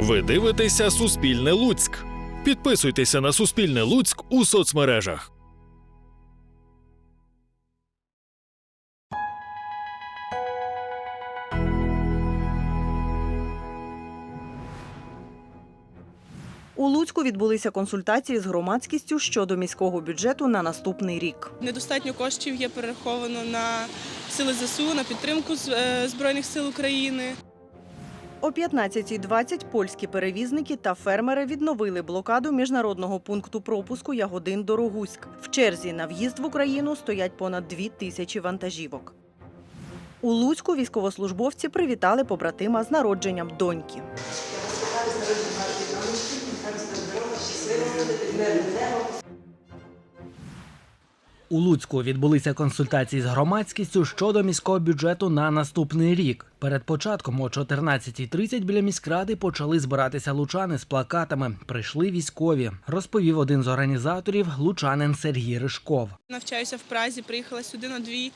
Ви дивитеся Суспільне Луцьк. Підписуйтеся на Суспільне Луцьк у соцмережах. У Луцьку відбулися консультації з громадськістю щодо міського бюджету на наступний рік. Недостатньо коштів є перераховано на сили ЗСУ, на підтримку з- е, Збройних сил України. О 15.20 польські перевізники та фермери відновили блокаду міжнародного пункту пропуску Ягодин Дорогуськ. В черзі на в'їзд в Україну стоять понад дві тисячі вантажівок. У Луцьку військовослужбовці привітали побратима з народженням доньки. У Луцьку відбулися консультації з громадськістю щодо міського бюджету на наступний рік. Перед початком о 14.30 біля міськради почали збиратися лучани з плакатами. Прийшли військові, розповів один з організаторів лучанин Сергій Ришков. Навчаюся в Празі, приїхала сюди на дві,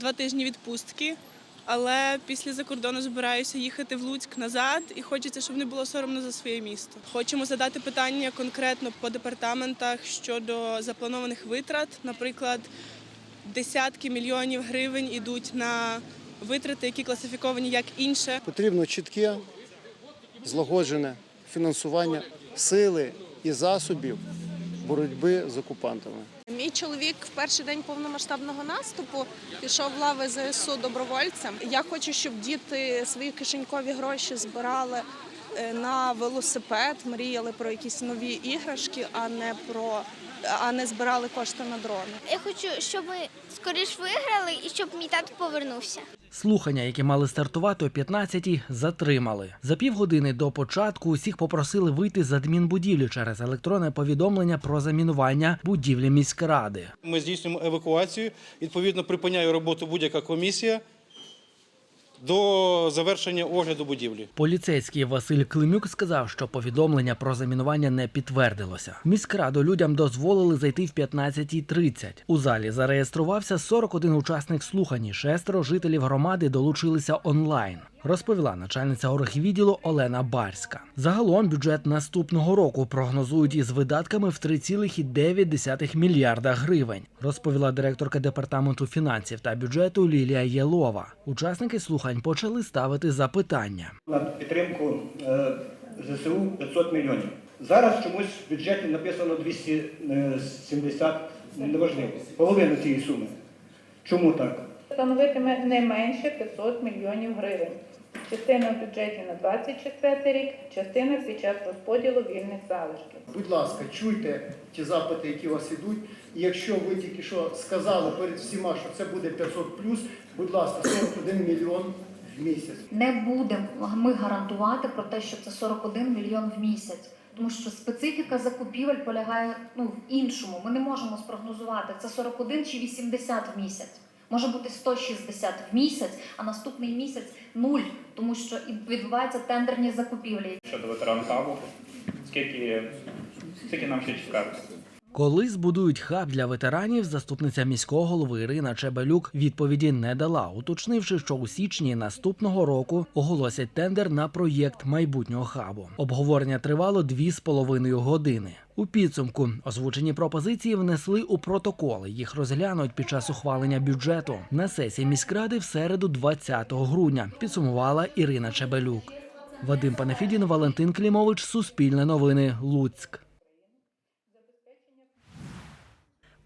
два тижні відпустки. Але після закордону збираюся їхати в Луцьк назад, і хочеться, щоб не було соромно за своє місто. Хочемо задати питання конкретно по департаментах щодо запланованих витрат. Наприклад, десятки мільйонів гривень ідуть на витрати, які класифіковані як інше. Потрібно чітке, злагоджене фінансування сили і засобів боротьби з окупантами. Мій чоловік в перший день повномасштабного наступу пішов в лави ЗСУ добровольцем. Я хочу, щоб діти свої кишенькові гроші збирали е, на велосипед, мріяли про якісь нові іграшки, а не про а не збирали кошти на дрони. Я хочу, щоб ми скоріш виграли і щоб мій тато повернувся. Слухання, які мали стартувати о 15-й, затримали. За півгодини до початку усіх попросили вийти з адмінбудівлі через електронне повідомлення про замінування будівлі міськради. Ми здійснюємо евакуацію. Відповідно, припиняє роботу будь-яка комісія до завершення огляду будівлі. Поліцейський Василь Климюк сказав, що повідомлення про замінування не підтвердилося. Міськраду людям дозволили зайти в 15.30. У залі зареєструвався 41 учасник слухань. Шестеро жителів громади долучилися онлайн. Розповіла начальниця оргвідділу Олена Барська. Загалом бюджет наступного року прогнозують із видатками в 3,9 мільярда гривень. Розповіла директорка департаменту фінансів та бюджету Лілія Єлова. Учасники слухань почали ставити запитання. на підтримку е, ЗСУ 500 мільйонів. Зараз чомусь в бюджеті написано 270, неважливо, половину цієї суми. Чому так? становитиме не менше 500 мільйонів гривень. Частина в бюджеті на 24 рік, частина під час розподілу вільних залишків. Будь ласка, чуйте ті запити, які у вас ідуть. І якщо ви тільки що сказали перед всіма, що це буде 500 будь ласка, 41 мільйон в місяць. не будемо ми гарантувати про те, що це 41 мільйон в місяць. Тому що специфіка закупівель полягає ну, в іншому. Ми не можемо спрогнозувати, це 41 чи 80 в місяць. Може бути 160 в місяць, а наступний місяць нуль, тому що і відбуваються тендерні закупівлі. Щодо ветеран хабу, скільки, скільки нам ще чекати? Коли збудують хаб для ветеранів, заступниця міського голови Ірина Чебелюк відповіді не дала, уточнивши, що у січні наступного року оголосять тендер на проєкт майбутнього хабу. Обговорення тривало дві з половиною години. У підсумку озвучені пропозиції внесли у протоколи. Їх розглянуть під час ухвалення бюджету на сесії міськради в середу, 20 грудня. Підсумувала Ірина Чебелюк. Вадим Панафідін, Валентин Клімович, Суспільне новини, Луцьк.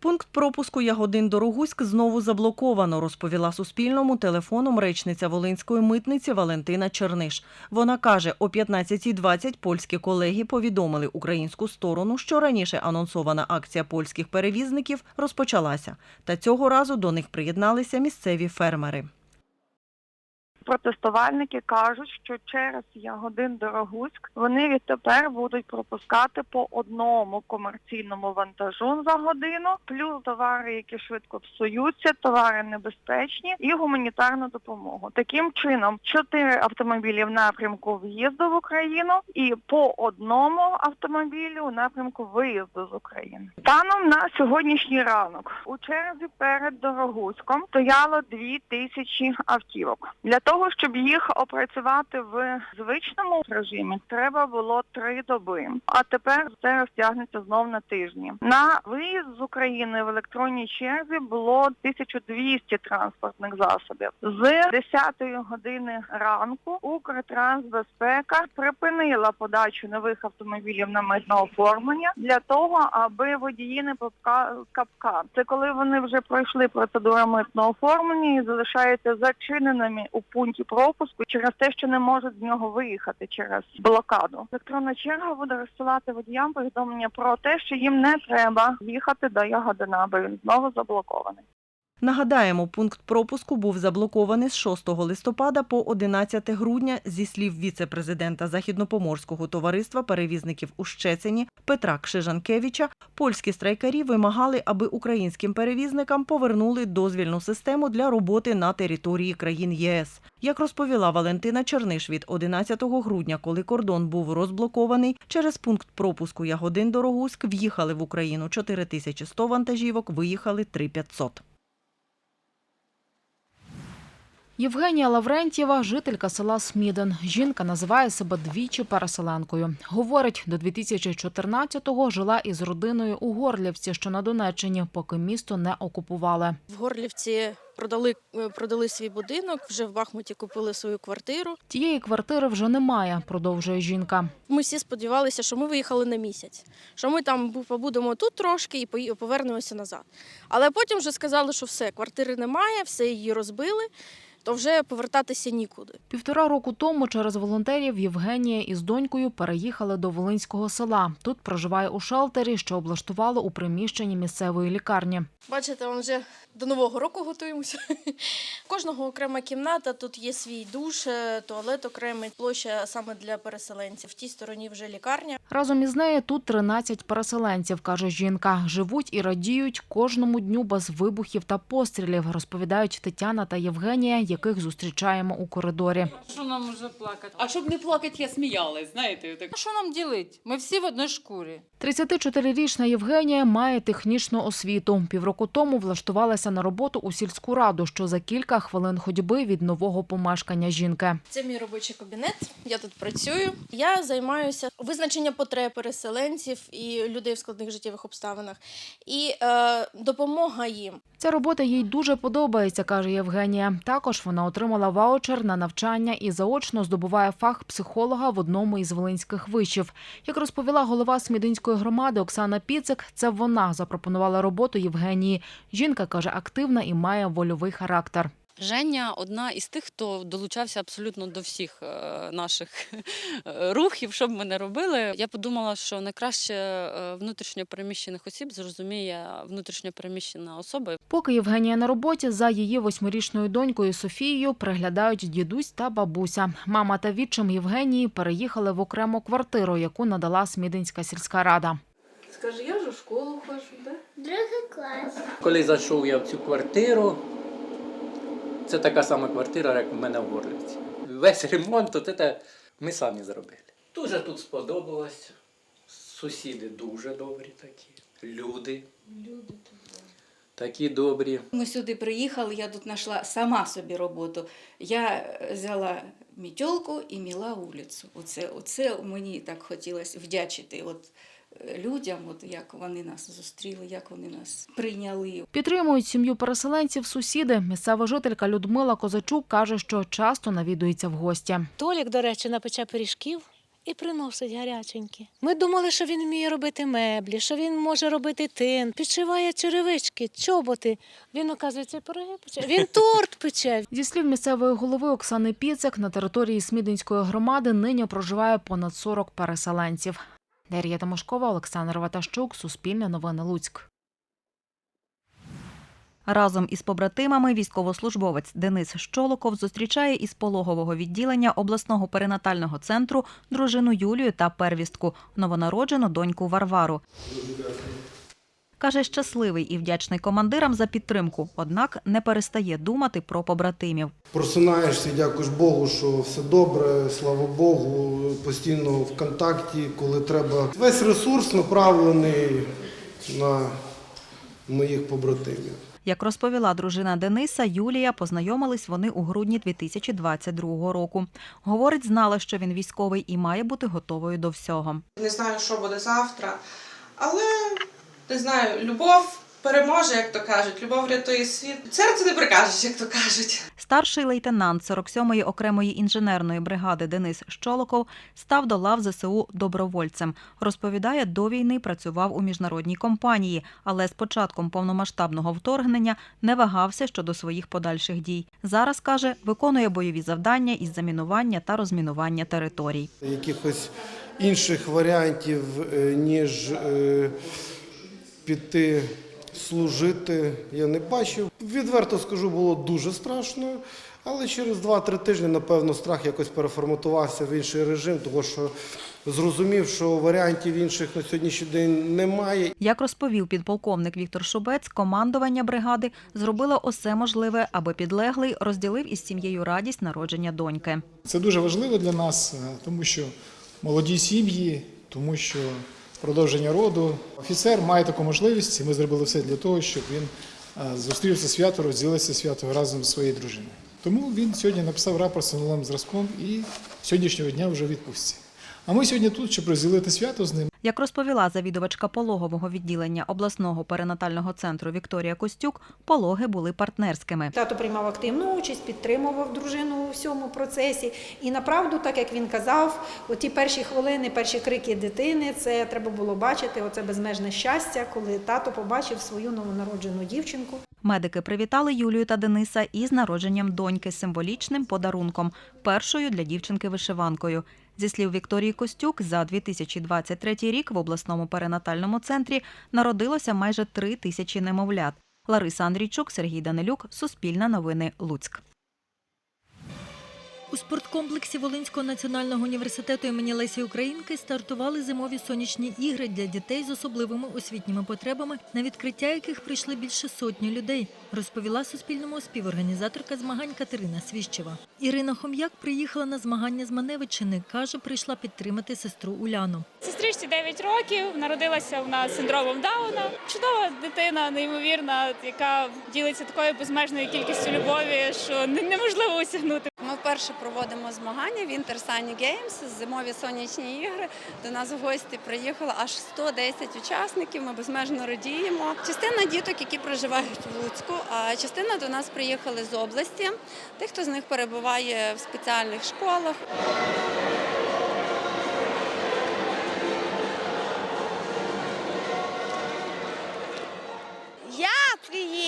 Пункт пропуску Ягодин Дорогуськ знову заблоковано, розповіла Суспільному телефоном речниця Волинської митниці Валентина Черниш. Вона каже, о 15.20 польські колеги повідомили українську сторону, що раніше анонсована акція польських перевізників розпочалася. Та цього разу до них приєдналися місцеві фермери. Протестувальники кажуть, що через Ягодин Дорогуськ вони відтепер будуть пропускати по одному комерційному вантажу за годину, плюс товари, які швидко псуються, товари небезпечні і гуманітарну допомогу. Таким чином, чотири автомобілі в напрямку в'їзду в Україну і по одному автомобілю в напрямку виїзду з України. Станом на сьогоднішній ранок у черзі перед Дорогуськом стояло дві тисячі автівок. Для того того, щоб їх опрацювати в звичному режимі, треба було три доби. А тепер це розтягнеться знов на тижні. На виїзд з України в електронній черзі було 1200 транспортних засобів. З 10 години ранку Укртрансбезпека припинила подачу нових автомобілів на митне оформлення для того, аби водії не попка капка. Це коли вони вже пройшли процедуру митного оформлення і залишаються зачиненими у пункті пропуску через те, що не можуть з нього виїхати через блокаду. Електронна черга буде розсилати водіям повідомлення про те, що їм не треба їхати до Ягодина, бо він знову заблокований. Нагадаємо, пункт пропуску був заблокований з 6 листопада по 11 грудня зі слів віце-президента Західнопоморського товариства перевізників у Щецині Петра Кшижанкевича. Польські страйкарі вимагали, аби українським перевізникам повернули дозвільну систему для роботи на території країн ЄС. Як розповіла Валентина Черниш від 11 грудня, коли кордон був розблокований, через пункт пропуску Ягодин Дорогуськ в'їхали в Україну 4100 вантажівок, виїхали 3500. Євгенія Лаврентьєва – жителька села Сміден. Жінка називає себе двічі переселенкою. Говорить, до 2014-го жила із родиною у Горлівці, що на Донеччині, поки місто не окупували. В Горлівці продали, е, продали свій будинок, вже в Бахмуті купили свою квартиру. Тієї квартири вже немає, продовжує жінка. Ми всі сподівалися, що ми виїхали на місяць, що ми там побудемо тут трошки і повернемося назад. Але потім вже сказали, що все, квартири немає, все її розбили, то вже повертатися нікуди. Півтора року тому через волонтерів Євгенія із донькою переїхали до Волинського села. Тут проживає у шелтері, що облаштували у приміщенні місцевої лікарні. Бачите, ми вже до нового року готуємося. Кожного окрема кімната, тут є свій душ, е, туалет окремий, площа саме для переселенців. В тій стороні вже лікарня. Разом із нею тут 13 переселенців, каже жінка. Живуть і радіють кожному дню без вибухів та пострілів, розповідають Тетяна та Євгенія, яких зустрічаємо у коридорі. Що нам вже плакати? А щоб не плакати, я сміялась, знаєте. Так. А що нам ділити? Ми всі в одній шкурі. 34-річна Євгенія має технічну освіту. Півроку тому влаштувалася на роботу у сільську раду, що за кілька хвилин ходьби від нового помешкання жінки. Це мій робочий кабінет. Я тут працюю. Я займаюся визначенням потреб переселенців і людей в складних життєвих обставинах і е, допомога їм. Ця робота їй дуже подобається, каже Євгенія. Також вона отримала ваучер на навчання і заочно здобуває фах психолога в одному із волинських вишів. Як розповіла голова Смідинської громади Оксана Піцик, це вона запропонувала роботу Євгенії. Жінка каже, активна і має вольовий характер. Женя одна із тих, хто долучався абсолютно до всіх е, наших е, рухів, що б ми не робили. Я подумала, що найкраще е, внутрішньо переміщених осіб зрозуміє внутрішньо переміщена особа. Поки Євгенія на роботі, за її восьмирічною донькою Софією приглядають дідусь та бабуся. Мама та відчим Євгенії переїхали в окрему квартиру, яку надала Смідинська сільська рада. Скажи, я ж у школу хожу, да? Другий клас. Коли зайшов я в цю квартиру, це така сама квартира, як у мене в Горлівці. Весь ремонт то це ми самі зробили. Дуже тут сподобалось. Сусіди дуже добрі такі. Люди. Такі добрі. Ми сюди приїхали, я тут знайшла сама собі роботу. Я взяла мітьолку і міла вулицю. Оце, оце мені так хотілося вдячити от, людям, от, як вони нас зустріли, як вони нас прийняли. Підтримують сім'ю переселенців сусіди. Місцева жителька Людмила Козачук каже, що часто навідується в гості. Толік, до речі, напече пиріжків і приносить гаряченькі. Ми думали, що він вміє робити меблі, що він може робити тин, підшиває черевички, чоботи. Він, оказується, пироги пече. Він торт пече. Зі слів місцевої голови Оксани Піцик, на території Смідинської громади нині проживає понад 40 переселенців. Дар'я Тимошкова, Олександр Ватащук, Суспільне новини Луцьк. Разом із побратимами військовослужбовець Денис Щолоков зустрічає із пологового відділення обласного перинатального центру дружину Юлію та первістку, новонароджену доньку Варвару. Каже, щасливий і вдячний командирам за підтримку, однак не перестає думати про побратимів. Просинаєшся, дякуєш Богу, що все добре, слава Богу, постійно в контакті, коли треба. Весь ресурс направлений на моїх побратимів. Як розповіла дружина Дениса, Юлія, познайомились вони у грудні 2022 року. Говорить, знала, що він військовий і має бути готовою до всього. Не знаю, що буде завтра, але не знаю, любов переможе, як то кажуть. Любов рятує світ. Серце не прикажеш, як то кажуть. Старший лейтенант 47-ї окремої інженерної бригади Денис Щолоков став до лав ЗСУ добровольцем. Розповідає, до війни працював у міжнародній компанії, але з початком повномасштабного вторгнення не вагався щодо своїх подальших дій. Зараз каже, виконує бойові завдання із замінування та розмінування територій. Якихось інших варіантів, е, ніж е, піти служити, я не бачив. Відверто скажу, було дуже страшно, але через 2-3 тижні, напевно, страх якось переформатувався в інший режим, тому що зрозумів, що варіантів інших на сьогоднішній день немає. Як розповів підполковник Віктор Шубець, командування бригади зробило усе можливе, аби підлеглий розділив із сім'єю радість народження доньки. Це дуже важливо для нас, е, тому що молоді сім'ї, тому що продовження роду. Офіцер має таку можливість, і ми зробили все для того, щоб він зустрівся свято, розділився свято разом зі своєю дружиною. Тому він сьогодні написав рапорт з новим зразком і сьогоднішнього дня вже відпустці. А ми сьогодні тут, щоб розділити свято з ним. Як розповіла завідувачка пологового відділення обласного перинатального центру Вікторія Костюк, пологи були партнерськими. Тато приймав активну участь, підтримував дружину у всьому процесі. І направду, так як він казав, оті перші хвилини, перші крики дитини, це треба було бачити. Оце безмежне щастя, коли тато побачив свою новонароджену дівчинку. Медики привітали Юлію та Дениса із народженням доньки з символічним подарунком, першою для дівчинки вишиванкою. Зі слів Вікторії Костюк, за 2023 рік в обласному перинатальному центрі народилося майже три тисячі немовлят. Лариса Андрійчук, Сергій Данилюк, Суспільне новини, Луцьк. У спорткомплексі Волинського національного університету імені Лесі Українки стартували зимові сонячні ігри для дітей з особливими освітніми потребами, на відкриття яких прийшли більше сотні людей, розповіла Суспільному співорганізаторка змагань Катерина Свіщева. Ірина Хом'як приїхала на змагання з Маневичини. Каже, прийшла підтримати сестру Уляну. Сестричці 9 років, народилася вона з синдромом Дауна. Чудова дитина, неймовірна, яка ділиться такою безмежною кількістю любові, що неможливо осягнути. Ми вперше проводимо змагання Winter Sunny Games, зимові сонячні ігри. До нас в гості приїхало аж 110 учасників. Ми безмежно радіємо. Частина діток, які проживають в Луцьку, а частина до нас приїхали з області. Тих, хто з них перебуває в спеціальних школах.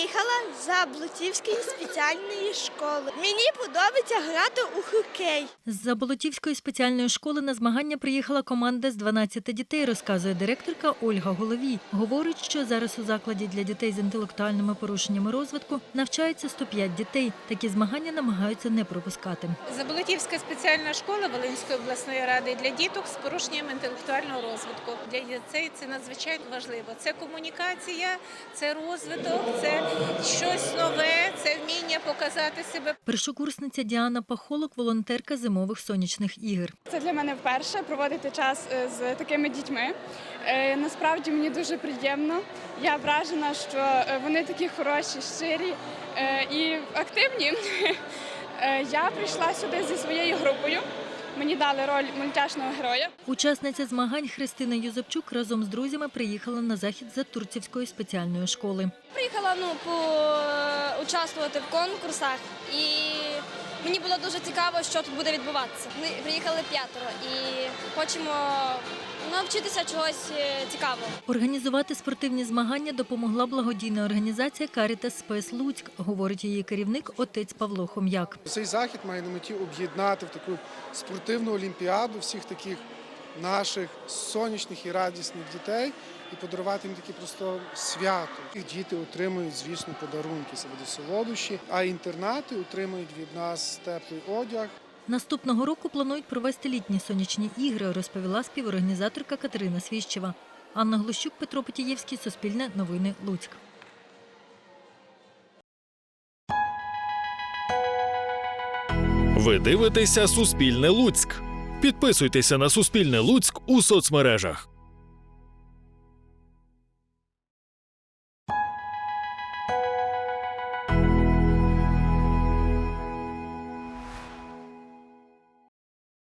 Приїхала з Заблутівської спеціальної школи. Мені подобається грати у хокей. З Заболотівської спеціальної школи на змагання приїхала команда з 12 дітей, розказує директорка Ольга Головій. Говорить, що зараз у закладі для дітей з інтелектуальними порушеннями розвитку навчається 105 дітей. Такі змагання намагаються не пропускати. Заболотівська спеціальна школа Волинської обласної ради для діток з порушенням інтелектуального розвитку. Для дітей це надзвичайно важливо. Це комунікація, це розвиток, це щось нове, це вміння показати себе. Першокурсниця Діана Пахолок, волонтерка зимових сонячних ігор. Це для мене вперше проводити час е, з такими дітьми. Е, Насправді мені дуже приємно. Я вражена, що е, вони такі хороші, щирі і активні. Я прийшла сюди зі своєю групою. Мені дали роль мультяшного героя. Учасниця змагань Христина Юзепчук разом з друзями приїхала на захід за Турцівської спеціальної школи. Приїхала ну поучаствувати в конкурсах, і мені було дуже цікаво, що тут буде відбуватися. Ми приїхали п'ятеро і хочемо навчитися чогось е, цікавого. Організувати спортивні змагання допомогла благодійна організація Карітас Спес Луцьк, говорить її керівник отець Павло Хом'як. Цей захід має на меті об'єднати в таку спортивну олімпіаду всіх таких наших сонячних і радісних дітей і подарувати їм таке просто свято. І діти отримують, звісно, подарунки, це буде солодощі, а інтернати отримують від нас теплий одяг. Наступного року планують провести літні сонячні ігри, розповіла співорганізаторка Катерина Свіщева. Анна Глущук, Петро Петієвський, Суспільне новини Луцьк. Ви дивитеся Суспільне Луцьк. Підписуйтеся на Суспільне Луцьк у соцмережах.